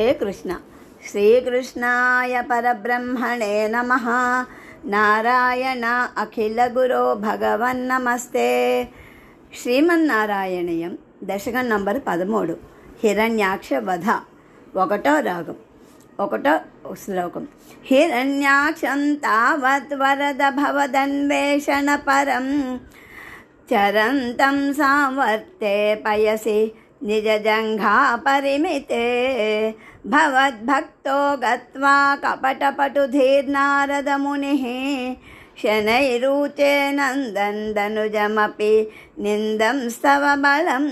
కృష్ణ. శ్రీకృష్ణాయ పరబ్రహ్మణే నమ. నారాయణ అఖిల గురో భగవన్ నమస్తే. శ్రీమన్నారాయణీయం దశకం నంబర్ పదమూడు. హిరణ్యాక్ష వధ. ఒకటో రాగం. ఒకటో శ్లోకం. హిరణ్యాక్షం తావత్ వరద భవదన్వేషణ పరం. చరంతం సావర్తే పయసి నిజజంఘా పరిమితే. भवद्भक्तो गत्वा कपटपटुधीर्नारदमुनिः शनैरूचे नन्दन्दनुजमपि निन्दं स्तव बलम्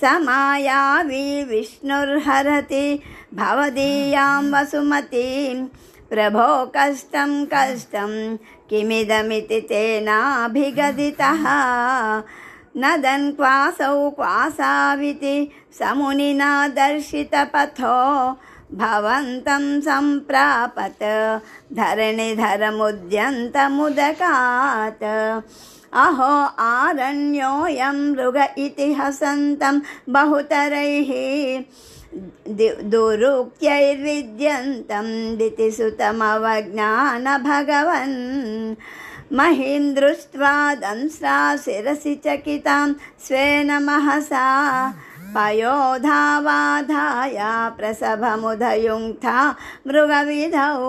समायावि विष्णुर्हरति भवदीयां वसुमतीं। प्रभो कष्टं कष्टं किमिदमिति तेनाभिगदितः। नदन् क्वासौ क्वासाविति समुनिना दर्शितपथो भवन्तं सम्प्रापत् धरणिधरमुद्यन्तमुदकात्। अहो आरण्योऽयं मृग इति हसन्तं बहुतरैः दुरुक्त्यैर्विद्यन्तं दितिसुतमवज्ञानभगवन् महीं दृष्ट्वा दंस्रा शिरसि चकितां स्वेन महसा पयोधावाधाया प्रसभमुदयुङ्क्था मृगविधौ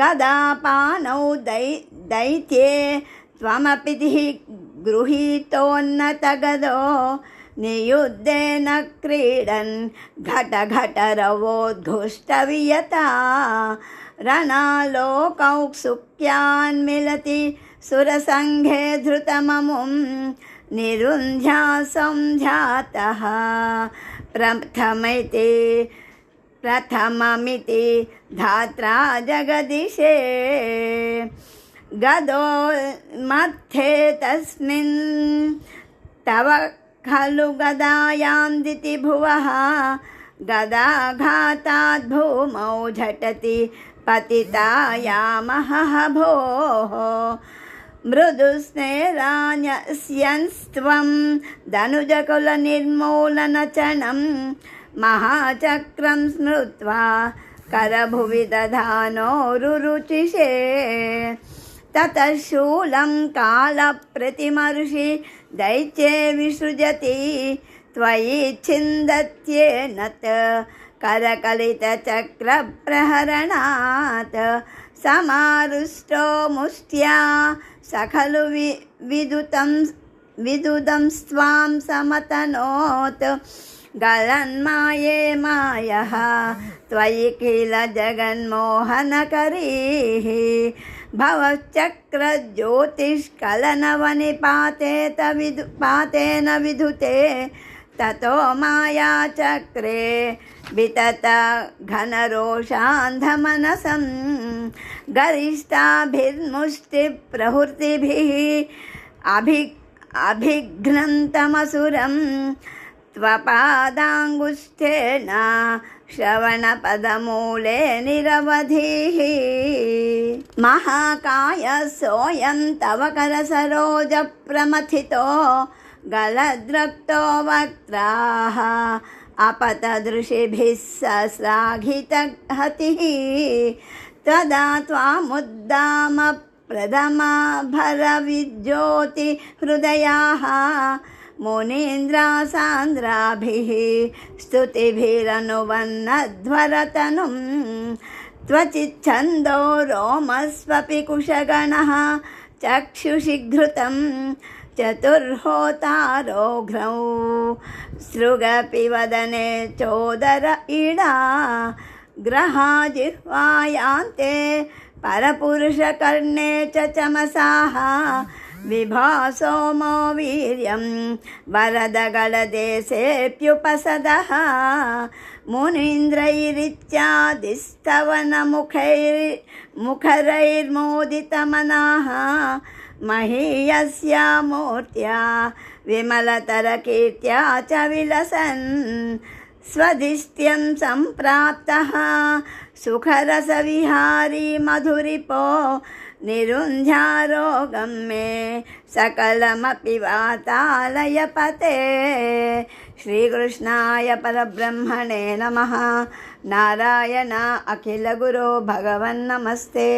गदापानौ दै दैत्ये त्वमपि गृहीतोन्नतगदो नियुद्धेन क्रीडन् घटघटरवोद्घुष्टवियता। रणालोकौत्सुक्यान्मिलति सुरसङ्घे धृतममुं निरुन्ध्या संध्यातः प्रथमिति, प्रथममिति धात्रा जगदिशे। गदो मध्ये तस्मिन् तव खलु गदायां दितिभुवः गदाघातात् भूमौ झटति पतितायामहः भोः मृदुस्नेरान्यस्यन्स्त्वं धनुजकुलनिर्मूलनचनं महाचक्रं स्मृत्वा करभुवि दधानोरुरुचिषे ततः शूलं कालप्रतिमर्षि दैत्ये विसृजति त्वयि छिन्दत्येन करकलितचक्रप्रहरणात् समारुष्टो मुष्ट्या स खलु वि विदुतं विदुदं स्वां समतनोत् गलन्माये मायः त्वयि किल जगन्मोहनकरीः भवश्चक्रज्योतिष्कलनवनिपातेत विदु पातेन विधुते ततो मायाचक्रे वितत घनरोषान्धमनसं गरिष्ठाभिर्मुष्टिप्रहृतिभिः अभि अभिघ्नन्तमसुरं त्वपादाङ्गुष्ठेन श्रवणपदमूले निरवधिः महाकाय सोऽयं तव करसरोजप्रमथितो गलद्रक्तो वक्त्राः अपतदृशिभिः सश्लाघितहतिः तदा त्वामुद्दाम प्रथमा भरविज्योतिहृदयाः मुनीन्द्रासान्द्राभिः स्तुतिभिरनुवन्नध्वरतनुं त्वचिच्छन्दो रोमस्वपि कुशगणः चक्षुषि घृतं चतुर्होतारोघ्रौ सृगपि वदने चोदर इडा ग्रहाजिह्वायान्ते परपुरुषकर्णे च चमसाः विभासोमो वीर्यं वरदगलदेशेऽप्युपसदः। मुनीन्द्रैरित्यादिस्तवनमुखैर्मुखरैर्मोदितमनाः महीयस्या मूर्त्या विमलतरकीर्त्या च विलसन्। स्वदिष्ट्यं सम्प्राप्तः सुखरसविहारी मधुरिपो निरुन्ध्यारोगं मे सकलमपि वातालयपते श्रीकृष्णाय परब्रह्मणे नमः नारायण अखिलगुरो भगवन्नमस्ते